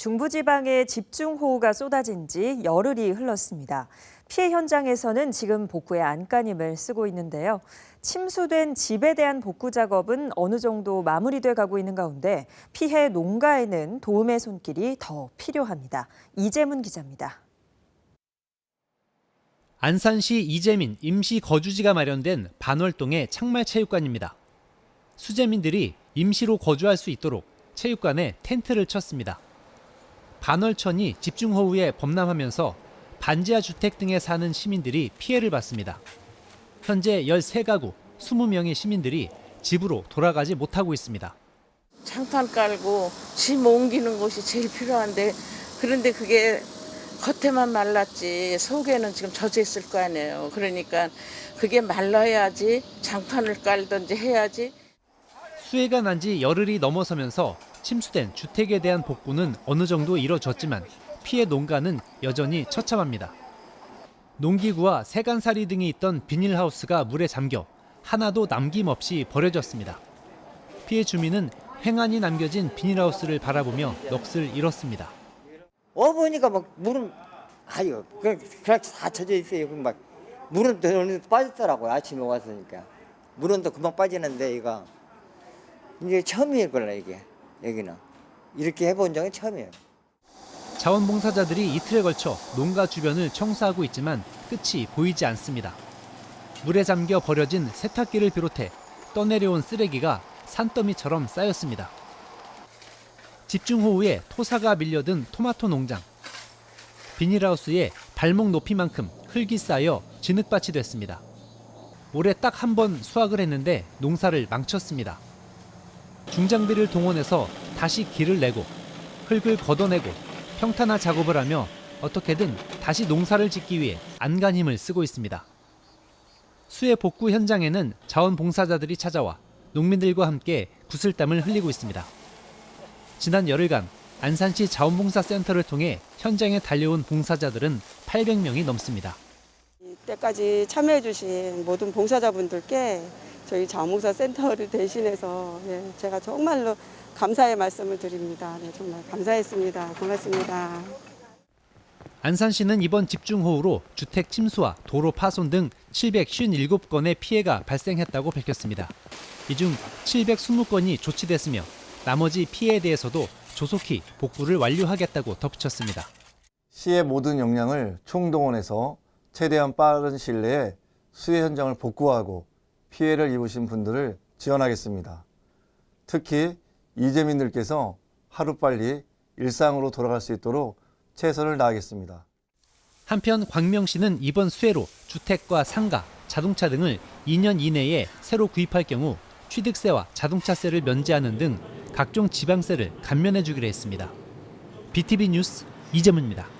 중부지방에 집중호우가 쏟아진 지 열흘이 흘렀습니다. 피해 현장에서는 지금 복구에 안간힘을 쓰고 있는데요. 침수된 집에 대한 복구 작업은 어느 정도 마무리돼 가고 있는 가운데 피해 농가에는 도움의 손길이 더 필요합니다. 이재문 기자입니다. 안산시 이재민 임시 거주지가 마련된 반월동의 창말체육관입니다. 수재민들이 임시로 거주할 수 있도록 체육관에 텐트를 쳤습니다. 반월천이 집중호우에 범람하면서 반지하 주택 등에 사는 시민들이 피해를 받습니다. 현재 13가구 20명의 시민들이 집으로 돌아가지 못하고 있습니다. 장판 깔고 짐 옮기는 곳이 제일 필요한데 그런데 그게 겉에만 말랐지 속에는 지금 젖어 있을 거 아니에요. 그러니까 그게 말라야지 장판을 깔든지 해야지. 수해가 난 지 열흘이 넘어서면서 침수된 주택에 대한 복구는 어느 정도 이뤄졌지만 피해 농가는 여전히 처참합니다. 농기구와 세간살이 등이 있던 비닐하우스가 물에 잠겨 하나도 남김없이 버려졌습니다. 피해 주민은 횡한이 남겨진 비닐하우스를 바라보며 넋을 잃었습니다. 어머니가 막 물은 아유 그냥 다 젖어 있어요. 막 물은 정도 빠졌더라고요. 아침에 왔으니까 물은 또 금방 빠지는데 이거 이게 처음일 거라 이게 여기는 이렇게 해본 적은 처음이에요. 자원봉사자들이 이틀에 걸쳐 농가 주변을 청소하고 있지만 끝이 보이지 않습니다. 물에 잠겨 버려진 세탁기를 비롯해 떠내려온 쓰레기가 산더미처럼 쌓였습니다. 집중호우에 토사가 밀려든 토마토 농장. 비닐하우스에 발목 높이만큼 흙이 쌓여 진흙밭이 됐습니다. 올해 딱 한 번 수확을 했는데 농사를 망쳤습니다. 중장비를 동원해서 다시 길을 내고 흙을 걷어내고 평탄화 작업을 하며 어떻게든 다시 농사를 짓기 위해 안간 힘을 쓰고 있습니다. 수해 복구 현장에는 자원봉사자들이 찾아와 농민들과 함께 구슬땀을 흘리고 있습니다. 지난 열흘간 안산시 자원봉사센터를 통해 현장에 달려온 봉사자들은 800명이 넘습니다. 이때까지 참여해주신 모든 봉사자분들께 저희 자원봉사 센터를 대신해서 예, 제가 정말로 감사의 말씀을 드립니다. 네, 정말 감사했습니다. 고맙습니다. 안산 시는 이번 집중호우로 주택 침수와 도로 파손 등 757건의 피해가 발생했다고 밝혔습니다. 이 중 720건이 조치됐으며 나머지 피해에 대해서도 조속히 복구를 완료하겠다고 덧붙였습니다. 시의 모든 역량을 총동원해서 최대한 빠른 시일 내에 수해 현장을 복구하고 피해를 입으신 분들을 지원하겠습니다. 특히 이재민들께서 하루빨리 일상으로 돌아갈 수 있도록 최선을 다하겠습니다. 한편 광명시는 이번 수해로 주택과 상가, 자동차 등을 2년 이내에 새로 구입할 경우 취득세와 자동차세를 면제하는 등 각종 지방세를 감면해 주기로 했습니다. BTV 뉴스 이재문입니다.